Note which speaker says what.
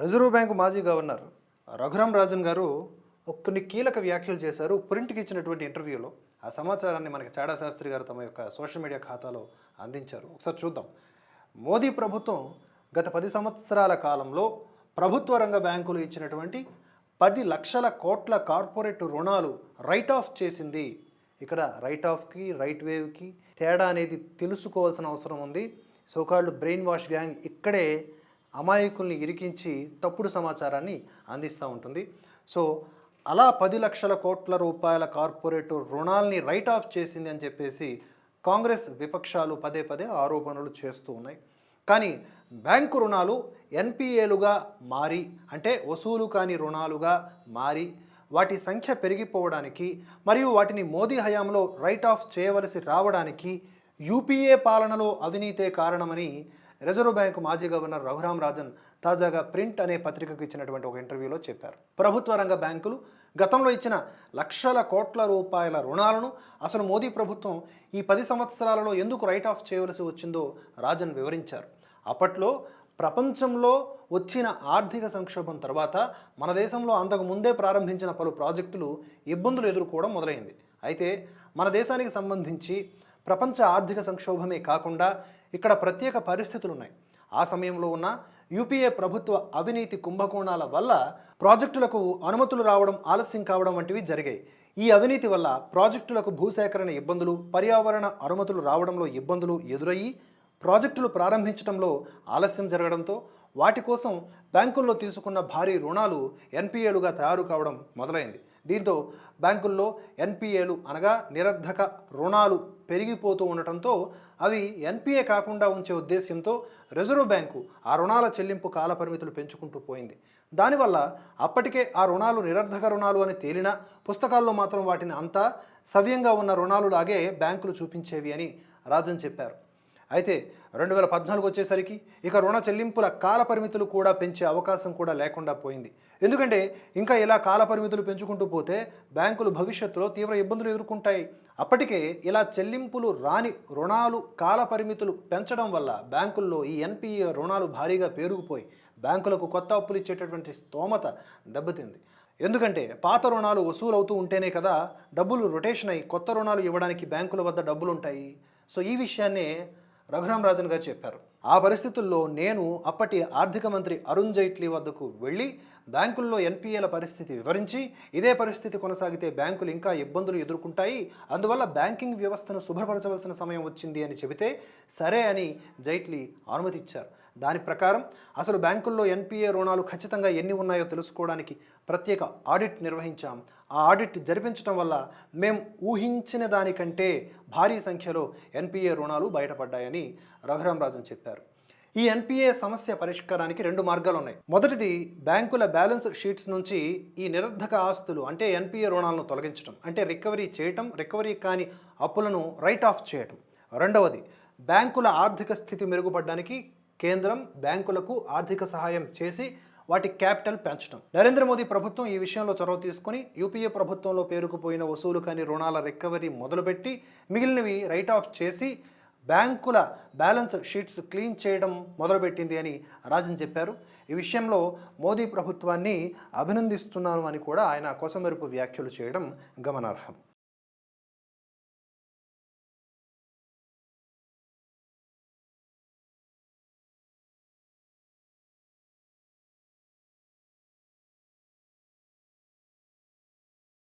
Speaker 1: Reserve bank మాజీ governor Raghuram Rajan గారు కొన్ని కీలక వ్యాఖ్యలు చేశారు. ప్రింట్కి ఇచ్చినటువంటి ఇంటర్వ్యూలో ఆ సమాచారాన్ని మనకి చాడా శాస్త్రి గారు తమ యొక్క సోషల్ మీడియా ఖాతాలో అందించారు. ఒకసారి చూద్దాం. మోదీ ప్రభుత్వం గత పది సంవత్సరాల కాలంలో ప్రభుత్వ రంగ బ్యాంకులు ఇచ్చినటువంటి పది లక్షల కోట్ల కార్పొరేట్ రుణాలు రైట్ ఆఫ్ చేసింది. ఇక్కడ రైట్ ఆఫ్కి రైట్ వేవ్కి తేడా అనేది తెలుసుకోవాల్సిన అవసరం ఉంది. సోకాల్డ్ బ్రెయిన్ వాష్ గ్యాంగ్ ఇక్కడే అమాయకుల్ని ఇరికించి తప్పుడు సమాచారాన్ని అందిస్తూ ఉంటుంది. సో అలా పది లక్షల కోట్ల రూపాయల కార్పొరేట్ రుణాల్ని రైట్ ఆఫ్ చేసింది అని చెప్పేసి కాంగ్రెస్ విపక్షాలు పదే పదే ఆరోపణలు చేస్తూ ఉన్నాయి. కానీ బ్యాంకు రుణాలు ఎన్పిఏలుగా మారి అంటే వసూలు కాని రుణాలుగా మారి వాటి సంఖ్య పెరిగిపోవడానికి మరియు వాటిని మోదీ హయాంలో రైట్ ఆఫ్ చేయవలసి రావడానికి యూపీఏ పాలనలో అవినీతే కారణమని రిజర్వ్ బ్యాంకు మాజీ గవర్నర్ రఘురాం రాజన్ తాజాగా ప్రింట్ అనే పత్రికకు ఇచ్చినటువంటి ఒక ఇంటర్వ్యూలో చెప్పారు. ప్రభుత్వ రంగ బ్యాంకులు గతంలో ఇచ్చిన లక్షల కోట్ల రూపాయల రుణాలను అసలు మోదీ ప్రభుత్వం ఈ పది సంవత్సరాలలో ఎందుకు రైట్ ఆఫ్ చేయవలసి వచ్చిందో రాజన్ వివరించారు. అప్పట్లో ప్రపంచంలో వచ్చిన ఆర్థిక సంక్షోభం తర్వాత మన దేశంలో అంతకు ముందే ప్రారంభించిన పలు ప్రాజెక్టులు ఇబ్బందులు ఎదుర్కోవడం మొదలైంది. అయితే మన దేశానికి సంబంధించి ప్రపంచ ఆర్థిక సంక్షోభమే కాకుండా ఇక్కడ ప్రత్యేక పరిస్థితులు ఉన్నాయి ఆ సమయంలో ఉన్న యూపీఏ ప్రభుత్వ అవినీతి కుంభకోణాల వల్ల ప్రాజెక్టులకు అనుమతులు రావడం ఆలస్యం కావడం వంటివి జరిగాయి. ఈ అవినీతి వల్ల ప్రాజెక్టులకు భూసేకరణ ఇబ్బందులు పర్యావరణ అనుమతులు రావడంలో ఇబ్బందులు ఎదురయ్యి ప్రాజెక్టులు ప్రారంభించడంలో ఆలస్యం జరగడంతో వాటి కోసం బ్యాంకుల్లో తీసుకున్న భారీ రుణాలు ఎన్పిఏలుగా తయారు కావడం మొదలైంది. దీంతో బ్యాంకుల్లో ఎన్పిఏలు అనగా నిరర్ధక రుణాలు పెరిగిపోతూ ఉండటంతో అవి ఎన్పిఏ కాకుండా ఉంచే ఉద్దేశ్యంతో రిజర్వ్ బ్యాంకు ఆ రుణాల చెల్లింపు కాల పరిమితులు పెంచుకుంటూ పోయింది. దానివల్ల అప్పటికే ఆ రుణాలు నిరర్ధక రుణాలు అని తేలినా పుస్తకాల్లో మాత్రం వాటిని అంతా సవ్యంగా ఉన్న రుణాలు లాగే బ్యాంకులు చూపించేవి అని రాజన్ చెప్పారు. అయితే రెండు వేల పద్నాలుగు వచ్చేసరికి ఇక రుణ చెల్లింపుల కాల పరిమితులు కూడా పెంచే అవకాశం కూడా లేకుండా పోయింది. ఎందుకంటే ఇంకా ఇలా కాల పరిమితులు పెంచుకుంటూ పోతే బ్యాంకులు భవిష్యత్తులో తీవ్ర ఇబ్బందులు ఎదుర్కొంటాయి. అప్పటికే ఇలా చెల్లింపులు రాని రుణాలు కాల పరిమితులు పెంచడం వల్ల బ్యాంకుల్లో ఈ ఎన్పిఏ రుణాలు భారీగా పేరుకుపోయి బ్యాంకులకు కొత్త అప్పులు ఇచ్చేటటువంటి స్తోమత దెబ్బతింది. ఎందుకంటే పాత రుణాలు వసూలు అవుతూ ఉంటేనే కదా డబ్బులు రొటేషన్ అయ్యి కొత్త రుణాలు ఇవ్వడానికి బ్యాంకుల వద్ద డబ్బులు ఉంటాయి సో ఈ విషయాన్నే రఘురాం రాజన్ గారు చెప్పారు. ఆ పరిస్థితుల్లో నేను అప్పటి ఆర్థిక మంత్రి అరుణ్ జైట్లీ వద్దకు వెళ్ళి బ్యాంకుల్లో ఎన్పిఏల పరిస్థితి వివరించి ఇదే పరిస్థితి కొనసాగితే బ్యాంకులు ఇంకా ఇబ్బందులు ఎదుర్కొంటాయి. అందువల్ల బ్యాంకింగ్ వ్యవస్థను శుభ్రపరచవలసిన సమయం వచ్చింది అని చెబితే సరే అని జైట్లీ అనుమతి ఇచ్చారు దాని ప్రకారం అసలు బ్యాంకుల్లో ఎన్పిఏ రుణాలు ఖచ్చితంగా ఎన్ని ఉన్నాయో తెలుసుకోవడానికి ప్రత్యేక ఆడిట్ నిర్వహించాం. ఆ ఆడిట్ జరిపించడం వల్ల మేము ఊహించిన దానికంటే భారీ సంఖ్యలో ఎన్పిఏ రుణాలు బయటపడ్డాయని రఘురామరాజన్ చెప్పారు. ఈ ఎన్పిఏ సమస్య పరిష్కారానికి రెండు మార్గాలు ఉన్నాయి మొదటిది బ్యాంకుల బ్యాలెన్స్ షీట్స్ నుంచి ఈ నిరర్ధక ఆస్తులు అంటే ఎన్పిఏ రుణాలను తొలగించడం అంటే రికవరీ చేయటం రికవరీ కాని అప్పులను రైట్ ఆఫ్ చేయటం. రెండవది బ్యాంకుల ఆర్థిక స్థితి మెరుగుపడడానికి కేంద్రం బ్యాంకులకు ఆర్థిక సహాయం చేసి వాటి క్యాపిటల్ పెంచడం. నరేంద్ర మోదీ ప్రభుత్వం ఈ విషయంలో చొరవ తీసుకుని యూపీఏ ప్రభుత్వంలో పేరుకుపోయిన వసూలు కాని రుణాల రికవరీ మొదలుపెట్టి మిగిలినవి రైట్ ఆఫ్ చేసి బ్యాంకుల బ్యాలెన్స్ షీట్స్ క్లీన్ చేయడం మొదలుపెట్టింది అని రాజన్ చెప్పారు. ఈ విషయంలో మోదీ ప్రభుత్వాన్ని అభినందిస్తున్నాను అని కూడా ఆయన కొసమెరుపు వ్యాఖ్యలు చేయడం గమనార్హం.